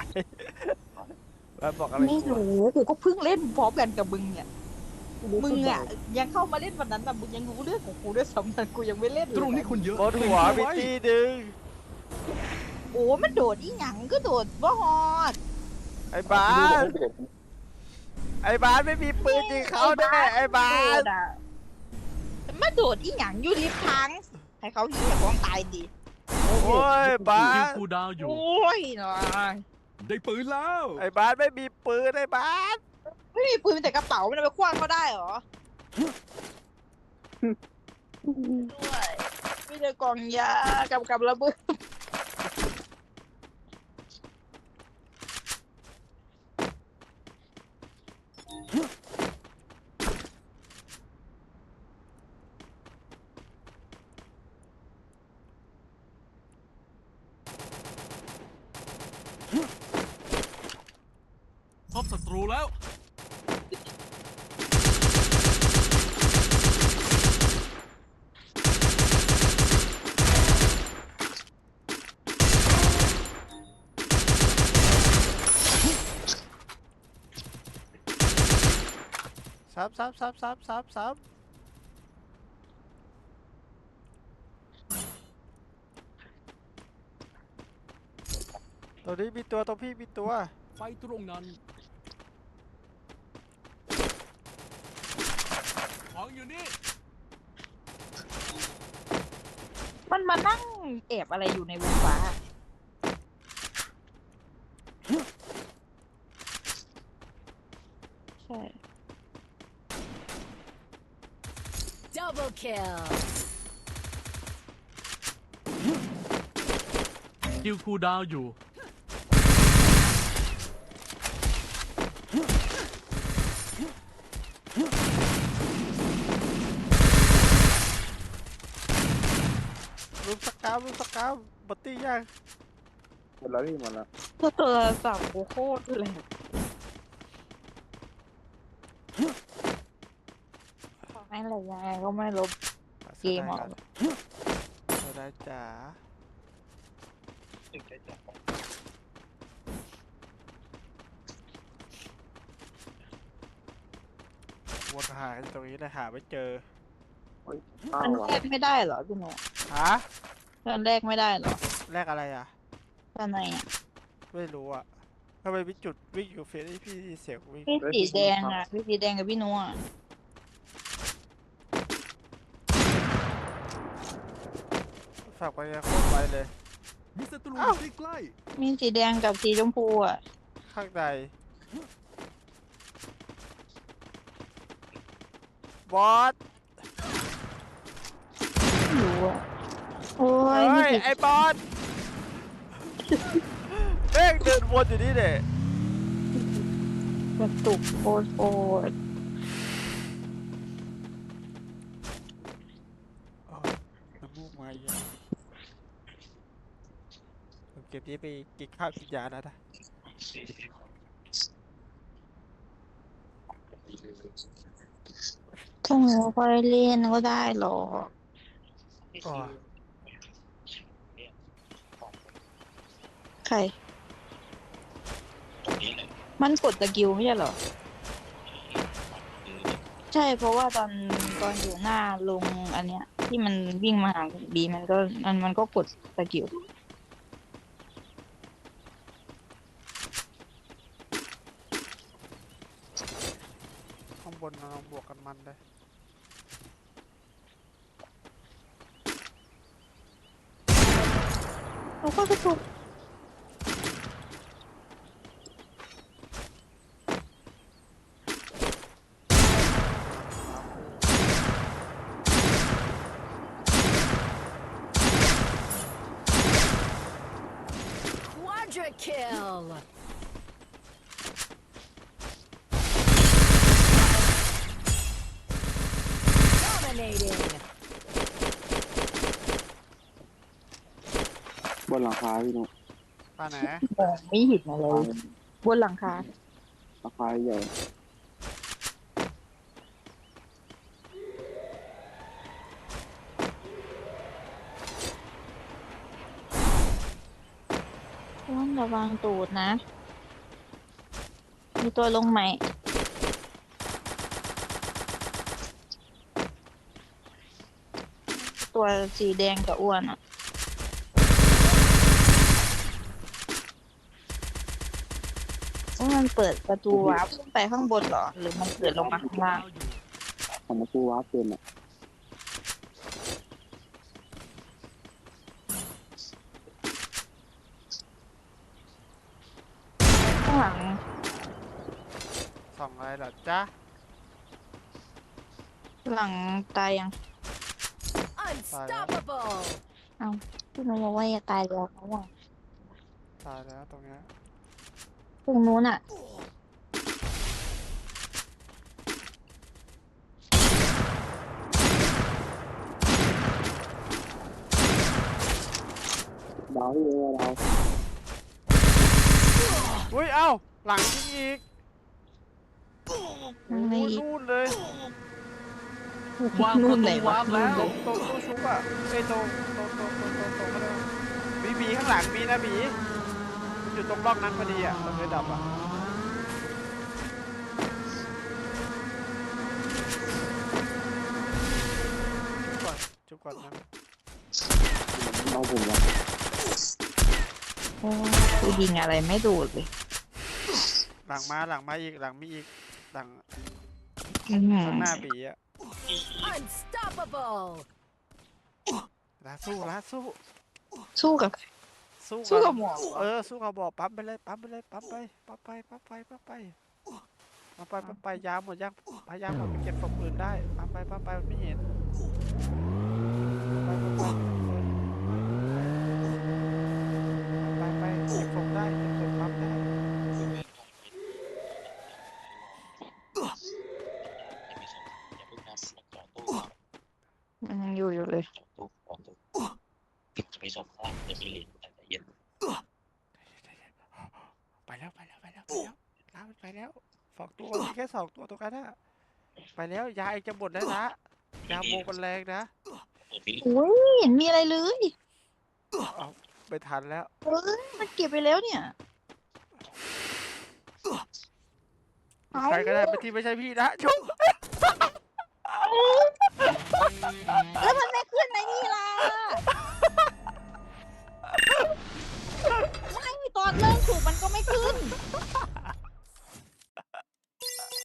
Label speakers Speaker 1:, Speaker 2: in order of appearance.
Speaker 1: ายแล้วบอกอะไร
Speaker 2: ไม่
Speaker 1: กูอะ
Speaker 2: รู้กูก็เพิ่งเล่นพร้อมกันกับมึงเนี่ย มึงอะยังเข้ามาเล่นวันนั้นนะมึงยังรู้เรื่องของกูด้วยซ้ำแต่กูยังไม่เล่นเลย
Speaker 3: ตรงนี้คนเยอะ
Speaker 1: บนหัว
Speaker 3: เกรง
Speaker 1: พี่
Speaker 3: ตัวไตี
Speaker 1: ดึง
Speaker 2: โอ้มันโดดอีหยังก็โดดบ่ฮอด
Speaker 1: ไอ้บาสไอ้บาสไม่มีปืนยิงเขาแน่ไอ้บา
Speaker 2: โด
Speaker 1: ส
Speaker 2: ดอะมาโดดอีหยังอยู่ริมทางให้เขายิงแต่ของตายดิ
Speaker 1: โอ้ยบา
Speaker 3: ยิง
Speaker 1: ส
Speaker 3: กูดาวอยู่
Speaker 2: โอ้ยเนาะ
Speaker 3: ได้ปืนแล้ว
Speaker 1: ไอ้บาสไม่มีปืนไอ้บาส
Speaker 2: ไม่มีปืนมีแต่กระเป๋ามันเอาไปคว้างเขาได้เหรอด้วยมีแต่กล่องยากับกับระเบิด
Speaker 3: บศัตรูแล้ว
Speaker 1: ซับซับซับซับซับซับตรงนี้มีตัวตรงพี่มีตัว
Speaker 3: ไปตรงนั้นของอยู่นี่
Speaker 2: มันมานั่งแอบอะไรอยู่ในวงฟ้า ใช่
Speaker 4: Double kill.
Speaker 3: คิวคูลดาวน์อยู่
Speaker 1: ลุมสกาวลุมสกาวบัตตี้ยัง
Speaker 5: หมดแล้วพี่หมดแล้ว
Speaker 2: ก็โทรศัพท์กูโคตรแหลกไม่อะไรยังไงก็ไม่ลบ เกมออก
Speaker 1: สดายจ๋าวนหากันตรงนี้เลยหาไม่เจอ
Speaker 5: อ้า
Speaker 2: มัน
Speaker 5: วว่ะ
Speaker 2: แลกไม่ได้เหรอพี่หนู
Speaker 1: ฮะ
Speaker 2: มันแลกไม่ได้เหรอ
Speaker 1: แลกอะไรอะ
Speaker 2: ด้านในอะ
Speaker 1: ไม่รู้อะทำไมมีจุดวิ่งอยู่เฟซให้พี่เสียงวิ่ง
Speaker 2: พี่สีแดงอะพี่สีแดงกับพี่หนูอะ
Speaker 1: ฝากไปยังโคตรไปเลย
Speaker 3: มีศัตรู
Speaker 1: อ้าว
Speaker 3: ใกล้
Speaker 2: มีสีแดงกับสีชมพูอะ
Speaker 1: ข้างในบอส
Speaker 2: ไม่รู้อะ โอ้ย
Speaker 1: เฮ้
Speaker 2: นี่
Speaker 1: ย
Speaker 2: สี
Speaker 1: ไอ้บอสเพ่งเดินวนอยู่นี่เด็
Speaker 2: กระตุกโคตรโคตร
Speaker 1: น้ำมูกมาอีกแล้วผมเก็บนี้ไปกินข้าวกินยาแล้วนะ
Speaker 2: ถ้าหนูค่อยเล่นก็ได้หรอก
Speaker 1: อ๋อ
Speaker 2: ใครมันกดตะกิวไม่ใช่เหรอใช่เพราะว่าตอนตอนอยู่หน้าลงอันเนี้ย ที่มันวิ่งมาหาบีมันก็มันมันก็กดตะกิว
Speaker 1: ข้างบนเราบวกกันมันเลย
Speaker 2: เราก็กระตุก
Speaker 4: kill. Dominating.
Speaker 5: บนหลังคาพี่นุ๊ก
Speaker 1: ปลาไหน
Speaker 2: มองไม่เห็นอะไรเลย บนหลังคา
Speaker 5: หลังคาใหญ่
Speaker 2: ว่างไหน ระวังตูดนะ มีตัวลงใหม่ตัวสีแดงกับอ้วนอะมันเปิดประตูวาร์ปขึ้นไปข้างบนเหรอ หรือมันเปิดลงมาข้างล่าง
Speaker 3: ดาวอยู่
Speaker 5: ของมาตู้วาร์ปเป็นอะ
Speaker 2: ข้างหลัง
Speaker 1: ส่องอะไร เหรอจ๊ะ
Speaker 2: หลังตายยัง
Speaker 4: Unstoppable.
Speaker 2: พี่นุ้บอกว่าอย่าตายแล้วเขาว่า
Speaker 1: ตายแล้วตรงเนี้ย
Speaker 2: ตรงนู้นอะ
Speaker 5: ดาวพี่เอดาว
Speaker 1: อุ้ยเอ้า หลังยิงอีก
Speaker 2: มันไม่
Speaker 1: โอ้ยนู่นเลย
Speaker 3: วางประตูวาร์ปแล้ว
Speaker 1: ตรงตรงตู้ชุบอะไอ้ยตรงตรงตรงตรงตรงตรงก็ได้บีบีข้างหลังมีนะบีมันอยู่ตรงร่องนั้นพอดีอะตรงเลยดับอะจุบก่อนจุบก่อนนะ
Speaker 5: เอาผมละ
Speaker 2: โอ้กูยิงอะไรไม่ดูดเลย
Speaker 1: หลังมาหลังมาอีกหลังมีอีกหลัง
Speaker 2: อื้อหือ
Speaker 1: ข้างหน้าบีอะ
Speaker 4: Unstoppable.
Speaker 1: ลาสู้ลาสู้
Speaker 2: สู้กับ
Speaker 1: สู้
Speaker 2: สู้กับหมอ
Speaker 1: เออ สู้กับบอกปั๊มไปเลย ปั๊มไปเลย ปั๊มไป ปั๊มไป ปั๊มไป ปั๊มไป ปั๊มไป ปั๊มไป ยาวหมดยังพยายามหมดไปเก็บศพอื่นได้ ปั๊มไป ปั๊มไปมันไม่เห็น ปั๊มไปปั๊มไปปั๊มไปไปเก็บศพได้เก็บศพปั๊มได้
Speaker 2: มันยังอยู่อยู่เลย
Speaker 6: ไป สอบข้างจะมีเหรียญแต่เย็น
Speaker 1: ไปแล้วไปแล้วไปแล้วไปแล้วลามันไปแล้วสองตัวมีแค่สองตัวตรงนั้นอะไปแล้วยาเองจะหมดแล้วนะยาโมกันแรงนะ
Speaker 6: เปิดฟิลิป
Speaker 2: โอ้ยไม่เห็นมีอะไรเลย
Speaker 1: เอาไปทันแล้ว
Speaker 2: เอ้ยมันเก็บไปแล้วเนี่ยเอา
Speaker 1: ใครก็ได้ไปที่ไม่ใช่พี่นะชุบ
Speaker 2: แล้วมันไม่ขึ้นในนี่ล่ะ ม่ตอนเริ่มถูกมันก็ไม่ขึ้น